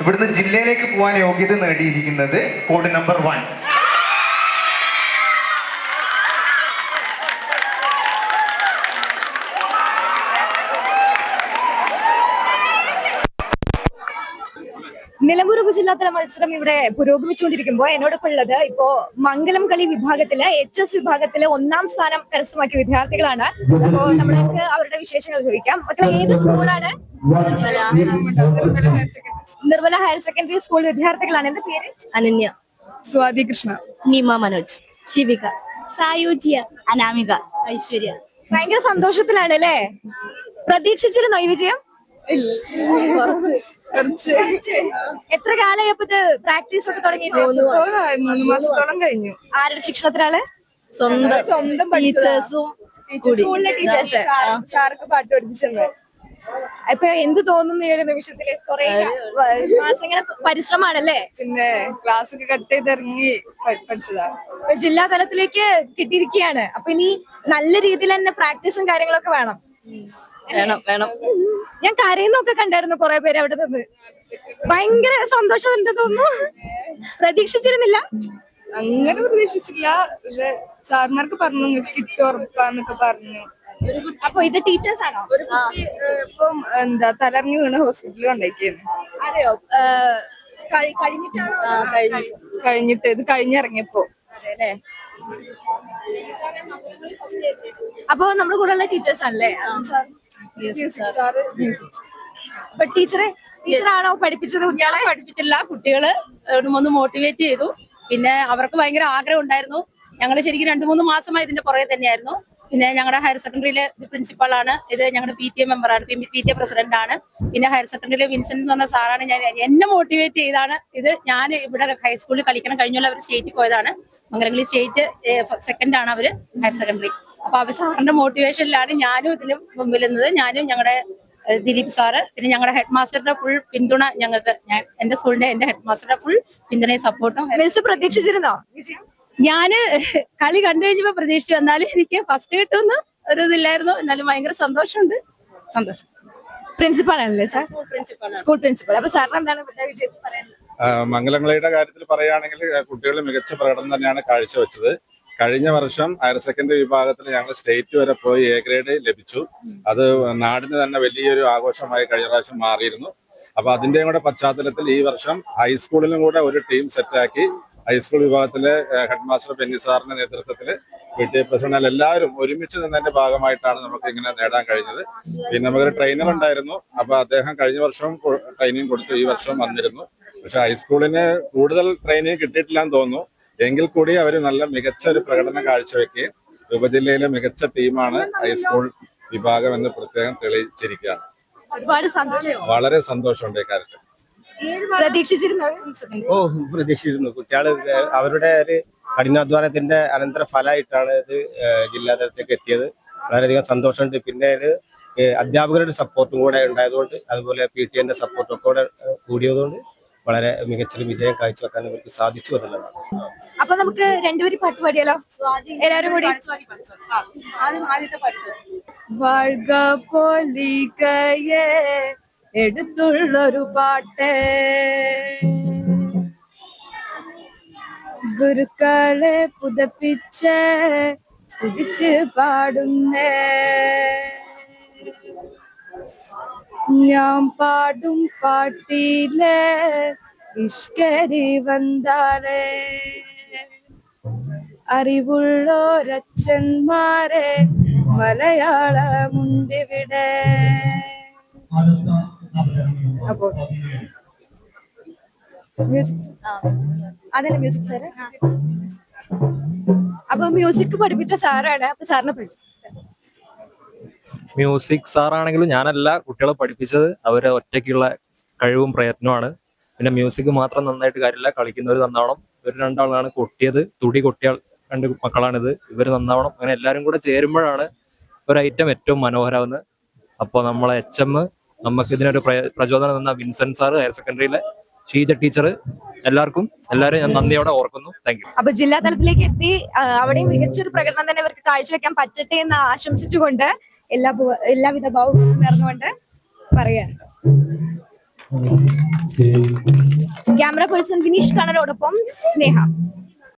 ഇവിടുന്ന് ജില്ലയിലേക്ക് പോകാൻ യോഗ്യത നേടിയിരിക്കുന്നത് കോഡ് നമ്പർ വൺ നിലമ്പൂർ ഉപജില്ലാതല മത്സരം ഇവിടെ പുരോഗമിച്ചുകൊണ്ടിരിക്കുമ്പോൾ എന്നോടൊപ്പം ഉള്ളത് ഇപ്പോ മംഗലം കളി വിഭാഗത്തിൽ എച്ച് എസ് വിഭാഗത്തിലെ ഒന്നാം സ്ഥാനം കരസ്ഥമാക്കിയ വിദ്യാർത്ഥികളാണ്. അപ്പോ നമ്മൾക്ക് അവരുടെ വിശേഷങ്ങൾ ചോദിക്കാം. മക്കളെ ഏത് സ്കൂളാണ് നിർമ്മല ഹയർ സെക്കൻഡറി സ്കൂൾ വിദ്യാർത്ഥികളാണ്. എന്റെ പേര്? അനന്യ. സ്വാതി കൃഷ്ണ. നീമ മനോജ്. ശിവിക. സായുജ്യ. അനാമിക. ഐശ്വര്യ. ഭയങ്കര സന്തോഷത്തിലാണ് അല്ലേ? പ്രതീക്ഷിച്ചിരുന്നോ ഈ വിജയം? എത്ര കാലമായി അപ്പൊ ഇത് പ്രാക്ടീസ് ഒക്കെ തുടങ്ങി മാസത്തോളമായി, മൂന്ന് മാസത്തോളം കഴിഞ്ഞു. ആരുടെ ശിക്ഷണത്തിലാണ് സ്വന്തം സ്വന്തം ടീച്ചേഴ്സും സ്കൂളിലെ ടീച്ചേഴ്സ്. സാർക്ക് പാട്ട് പഠിപ്പിച്ചത് ഇപ്പൊ എന്ത് തോന്നുന്നു ഈ ഒരു നിമിഷത്തിൽ? കുറെ മാസങ്ങളെ പരിശ്രമാണല്ലേ പിന്നെ ക്ലാസ് ഒക്കെ കട്ട് ചെയ്തിറങ്ങി ഇറങ്ങി പഠിച്ചതാ. ഇപ്പൊ ജില്ലാ തലത്തിലേക്ക് കിട്ടിയിരിക്കുകയാണ്. അപ്പൊ ഇനി നല്ല രീതിയിൽ തന്നെ പ്രാക്ടീസും കാര്യങ്ങളൊക്കെ വേണം. വേണം വേണം. ഞാൻ കരയുന്നൊക്കെ കണ്ടായിരുന്നു കുറെ പേര് അവിടെ നിന്ന്. ഭയങ്കര സന്തോഷം ഉണ്ട് തോന്നുന്നു. പ്രതീക്ഷിച്ചിരുന്നില്ല. അങ്ങനെ പ്രതീക്ഷിച്ചില്ല സാർമാർക്ക് പറഞ്ഞു നിങ്ങൾക്ക് കിട്ടും ഉറപ്പാന്നൊക്കെ പറഞ്ഞു. അപ്പൊ ഇത് ടീച്ചേഴ്സ് ആണോ? ഒരു കുട്ടി ഇപ്പം എന്താ തലർന്നു വീണ് ഹോസ്പിറ്റലിൽ കൊണ്ടാക്കിയാണ് അതെയോ? കഴിഞ്ഞിട്ടാണോ കഴിഞ്ഞിട്ട് ഇത് കഴിഞ്ഞിറങ്ങിയപ്പോ. അപ്പൊ നമ്മുടെ കൂടെ ഉള്ള ടീച്ചേഴ്സ് ആണല്ലേ അപ്പൊ ടീച്ചറെ ടീച്ചറാണോ പഠിപ്പിച്ചത് കുട്ടികളെ? പഠിപ്പിച്ചില്ല കുട്ടികൾ ഒന്ന് മോട്ടിവേറ്റ് ചെയ്തു. പിന്നെ അവർക്ക് ഭയങ്കര ആഗ്രഹം ഉണ്ടായിരുന്നു. ഞങ്ങൾ ശരിക്കും രണ്ടു മൂന്ന് മാസമായി ഇതിന്റെ പുറകെ തന്നെയായിരുന്നു. പിന്നെ ഞങ്ങളുടെ ഹയർ സെക്കൻഡറിയിലെ പ്രിൻസിപ്പളാണ് ഇത് ഞങ്ങളുടെ പി ടി എ മെമ്പറാണ് പി ടി എ പ്രസിഡന്റ് ആണ്. പിന്നെ ഹയർ സെക്കൻഡറിയിലെ വിൻസെന്റ് എന്ന് പറഞ്ഞ സാറാണ് ഞാൻ എന്നെ മോട്ടിവേറ്റ് ചെയ്താണ് ഇത്. ഞാൻ ഇവിടെ ഹൈസ്കൂളിൽ കളിക്കണം. കഴിഞ്ഞുള്ള അവർ സ്റ്റേറ്റിൽ പോയതാണ്. മംഗലംഗലി സ്റ്റേറ്റ് സെക്കൻഡ് ആണ് അവർ ഹയർ സെക്കൻഡറി അപ്പൊ അവർ സാറിന്റെ മോട്ടിവേഷനിലാണ് ഞാനും ഇതിന് മുമ്പിൽ നിന്നത്. ഞാനും ഞങ്ങളുടെ ദിലീപ് സാറ് പിന്നെ ഞങ്ങളുടെ ഹെഡ് മാസ്റ്ററുടെ ഫുൾ പിന്തുണ ഞങ്ങൾക്ക്. ഞാൻ എന്റെ സ്കൂളിന്റെ എന്റെ ഹെഡ് മാസ്റ്ററുടെ ഫുൾ പിന്തുണയും സപ്പോർട്ടും പ്രതീക്ഷിച്ചിരുന്നോ? വിജയം? ഞാൻ കളി കണ്ടു കഴിഞ്ഞപ്പോ പ്രതീക്ഷിച്ചു എന്നാലും എനിക്ക് ഫസ്റ്റ് കിട്ടുമെന്ന് ഒരു ഇതില്ലായിരുന്നു. എന്നാലും ഭയങ്കര സന്തോഷമുണ്ട്. സന്തോഷം. പ്രിൻസിപ്പാൾ ആണല്ലേ സാർ സ്കൂൾ പ്രിൻസിപ്പാൾ അപ്പൊ സാറിന് എന്താണ് മംഗലംകളിയുടെ കാര്യത്തിൽ പറയുകയാണെങ്കിൽ കുട്ടികൾ മികച്ച പ്രകടനം തന്നെയാണ് കാഴ്ചവെച്ചത്. കഴിഞ്ഞ വർഷം ഹയർ സെക്കൻഡറി വിഭാഗത്തിൽ ഞങ്ങൾ സ്റ്റേറ്റ് വരെ പോയി എ ഗ്രേഡ് ലഭിച്ചു. അത് നാടിന് തന്നെ വലിയൊരു ആഘോഷമായി കഴിഞ്ഞ പ്രാവശ്യം മാറിയിരുന്നു. അപ്പൊ അതിന്റെയും കൂടെ പശ്ചാത്തലത്തിൽ ഈ വർഷം ഹൈസ്കൂളിലും കൂടെ ഒരു ടീം സെറ്റാക്കി. ഹൈസ്കൂൾ വിഭാഗത്തിലെ ഹെഡ് മാസ്റ്റർ ബെന്നി സാറിന്റെ നേതൃത്വത്തിൽ പി ടി. എ പ്രസിഡന്റ് എല്ലാവരും ഒരുമിച്ച് നിന്നതിന്റെ ഭാഗമായിട്ടാണ് നമുക്ക് ഇങ്ങനെ നേടാൻ കഴിഞ്ഞത്. പിന്നെ നമുക്കൊരു ട്രെയിനർ ഉണ്ടായിരുന്നു. അപ്പൊ അദ്ദേഹം കഴിഞ്ഞ വർഷം ട്രെയിനിങ് കൊടുത്തു. ഈ വർഷം വന്നിരുന്നു. പക്ഷെ ഹൈസ്കൂളിന് കൂടുതൽ ട്രെയിനിങ് കിട്ടിയിട്ടില്ല എന്ന് തോന്നുന്നു. എങ്കിൽ കൂടി അവർ നല്ല മികച്ച ഒരു പ്രകടനം കാഴ്ചവെക്കുകയും ഉപജില്ലയിലെ മികച്ച ടീമാണ് ഹൈസ്കൂൾ വിഭാഗം എന്ന് പ്രത്യേകം തെളിയിച്ചിരിക്കുകയാണ്. വളരെ സന്തോഷമുണ്ട് ഇക്കാര്യത്തിൽ പ്രതീക്ഷിച്ചിരുന്നോ ഓ പ്രതീക്ഷിച്ചിരുന്നു. കുട്ടികൾ അവരുടെ ഒരു കഠിനാധ്വാനത്തിന്റെ അനന്തര ഫലമായിട്ടാണ് ഇത് ഏഹ് ജില്ലാ തലത്തിലേക്ക് എത്തിയത്. വളരെയധികം സന്തോഷമുണ്ട്. പിന്നെ ഇത് അധ്യാപകരുടെ സപ്പോർട്ടും കൂടെ ഉണ്ടായതുകൊണ്ട് അതുപോലെ പി ടി എന്റെ സപ്പോർട്ടൊക്കെ കൂടെ കൂടിയതുകൊണ്ട് വളരെ മികച്ചൊരു വിജയം കാഴ്ചവെക്കാൻ ഇവർക്ക് സാധിച്ചു എന്നുള്ളതാണ് അപ്പൊ നമുക്ക് രണ്ടുപേരും പാട്ട് പാടിയാലോ? എല്ലാവരും കൂടി? ആദ്യം ആദ്യത്തെ പാട്ട്. വർഗ പൊലികയെ എടുത്തുള്ളൊരു പാട്ടേ. ഗുരുക്കളെ പുതപ്പിച്ച് സ്തുതിച്ച് പാടുന്നേ. ഞാൻ പാടും പാട്ടിലെ ഇഷ്കരി വന്നാലേ അറിവുള്ളോരച്ഛന്മാരെ മലയാളമുണ്ടിവിടെ. അപ്പോ മ്യൂസിക് അതല്ല മ്യൂസിക് സാറ്? അപ്പൊ മ്യൂസിക് പഠിപ്പിച്ച സാറാണ് അപ്പൊ സാറിനെ പഠിച്ചു മ്യൂസിക് സാറാണെങ്കിലും ഞാനല്ല കുട്ടികളെ പഠിപ്പിച്ചത്. അവരെ ഒറ്റയ്ക്കുള്ള കഴിവും പ്രയത്നമാണ് പിന്നെ മ്യൂസിക് മാത്രം നന്നായിട്ട് കാര്യമില്ല കളിക്കുന്നവർ നന്നാവണം. ഇവർ രണ്ടാളാണ് കൊട്ടിയത്. തുടി കൊട്ടിയാൾ രണ്ട് മക്കളാണിത്. ഇവർ നന്നാവണം. അങ്ങനെ എല്ലാവരും കൂടെ ചേരുമ്പോഴാണ് ഒരു ഐറ്റം ഏറ്റവും മനോഹരമാവുന്നത്. അപ്പോൾ നമ്മളെ എച്ച് എം നമുക്ക് ഇതിനൊരു പ്രയ- പ്രചോദനം തന്ന വിൻസെന്റ് സാറ് ഹയർ സെക്കൻഡറിയിലെ ഷീജ ടീച്ചർ എല്ലാവർക്കും എല്ലാവരും ഞാൻ നന്ദിയോടെ ഓർക്കുന്നു. താങ്ക് യു അപ്പൊ ജില്ലാ തലത്തിലേക്ക് എത്തി. അവിടെയും മികച്ചൊരു പ്രകടനം തന്നെ ഇവർക്ക് കാഴ്ചവെക്കാൻ പറ്റട്ടെ എന്ന് ആശംസിച്ചുകൊണ്ട് എല്ലാ എല്ലാവിധ ഭാവവും നേർന്നുകൊണ്ട് പറയാണ് ക്യാമറ പേഴ്സൺ വിനീഷ് കണ്ണനോടൊപ്പം സ്നേഹ.